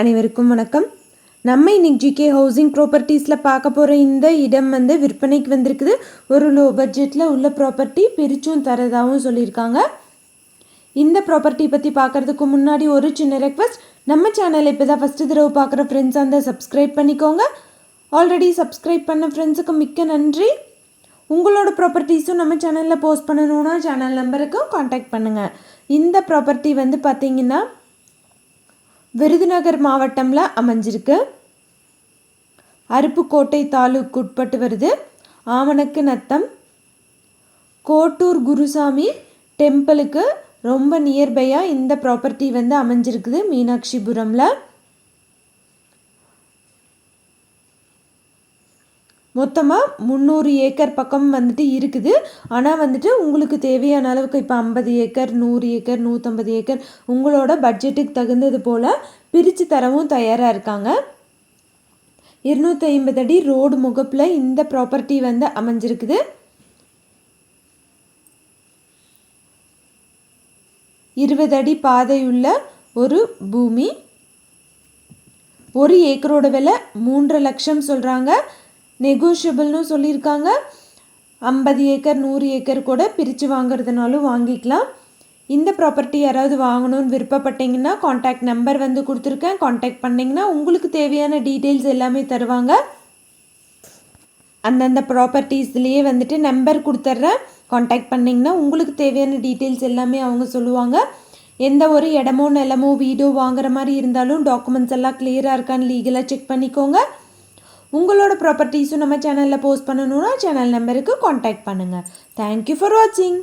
அனைவருக்கும் வணக்கம். நம்ம இன்னைக்கு ஜிகே ஹவுசிங் ப்ராப்பர்ட்டிஸில் பார்க்க போகிற இந்த இடம் வந்து விற்பனைக்கு வந்திருக்குது. ஒரு லோ பட்ஜெட்டில் உள்ள ப்ராப்பர்ட்டி பிரிச்சும் தரதாகவும் சொல்லியிருக்காங்க. இந்த ப்ராப்பர்ட்டி பற்றி பார்க்குறதுக்கு முன்னாடி ஒரு சின்ன ரெக்வஸ்ட் நம்ம சேனலை இப்போ தான் ஃபஸ்ட்டு தடவை பார்க்குற ஃப்ரெண்ட்ஸ் அந்த சப்ஸ்கிரைப் பண்ணிக்கோங்க. ஆல்ரெடி சப்ஸ்கிரைப் பண்ண ஃப்ரெண்ட்ஸுக்கு மிக்க நன்றி. உங்களோட ப்ராப்பர்ட்டிஸும் நம்ம சேனலில் போஸ்ட் பண்ணணுன்னா சேனல் நம்பருக்கும் காண்டாக்ட் பண்ணுங்கள் இந்த ப்ராப்பர்ட்டி வந்து பார்த்திங்கன்னா விருதுநகர் மாவட்டமில் அமைஞ்சிருக்கு. அருப்புக்கோட்டை தாலுக்கு உட்பட்டு வருது. ஆவணக்கு நத்தம். கோட்டூர் குருசாமி டெம்பிளுக்கு ரொம்ப நியர்பையாக இந்த ப்ராப்பர்ட்டி வந்து அமைஞ்சிருக்குது. மீனாட்சிபுரமில். மொத்தமாக முந்நூறு ஏக்கர் பக்கம் வந்துட்டு இருக்குது. ஆனால் வந்துட்டு உங்களுக்கு தேவையான அளவுக்கு இப்போ ஐம்பது ஏக்கர் நூறு ஏக்கர் நூற்றம்பது ஏக்கர் உங்களோட பட்ஜெட்டுக்கு தகுந்தது போல் பிரித்து தரவும் தயாராக இருக்காங்க. இருநூற்றி ஐம்பது அடி ரோடு முகப்பில் இந்த ப்ராப்பர்ட்டி வந்து அமைஞ்சிருக்குது. இருபது அடி பாதையுள்ள ஒரு பூமி. ஒரு ஏக்கரோட விலை மூன்று லட்சம் சொல்கிறாங்க நெகோஷியபிள்னு சொல்லியிருக்காங்க. ஐம்பது ஏக்கர் நூறு ஏக்கர் கூட பிரித்து வாங்குறதுனாலும் வாங்கிக்கலாம். இந்த ப்ராப்பர்ட்டி யாராவது வாங்கணும்னு விருப்பப்பட்டீங்கன்னா காண்டாக்ட் நம்பர் வந்து கொடுத்துருக்கேன். காண்டாக்ட் பண்ணிங்கன்னா உங்களுக்கு தேவையான டீட்டெயில்ஸ் எல்லாமே தருவாங்க. அந்தந்த ப்ராப்பர்ட்டிஸ்லேயே வந்துட்டு நம்பர் கொடுத்துட்றேன். காண்டாக்ட் பண்ணிங்கன்னா உங்களுக்கு தேவையான டீட்டெயில்ஸ் எல்லாமே அவங்க சொல்லுவாங்க. எந்த ஒரு இடமோ நிலமோ வீடோ வாங்குற மாதிரி இருந்தாலும் டாக்குமெண்ட்ஸ் எல்லாம் கிளியராக இருக்கான்னு லீகலாக செக் பண்ணிக்கோங்க. உங்களோட ப்ராப்பர்ட்டிஸும் நம்ம சேனலில் போஸ்ட் பண்ணணுன்னா சேனல் நம்பருக்கு காண்டாக்ட் பண்ணுங்கள் தேங்க்யூ ஃபார் வாட்சிங்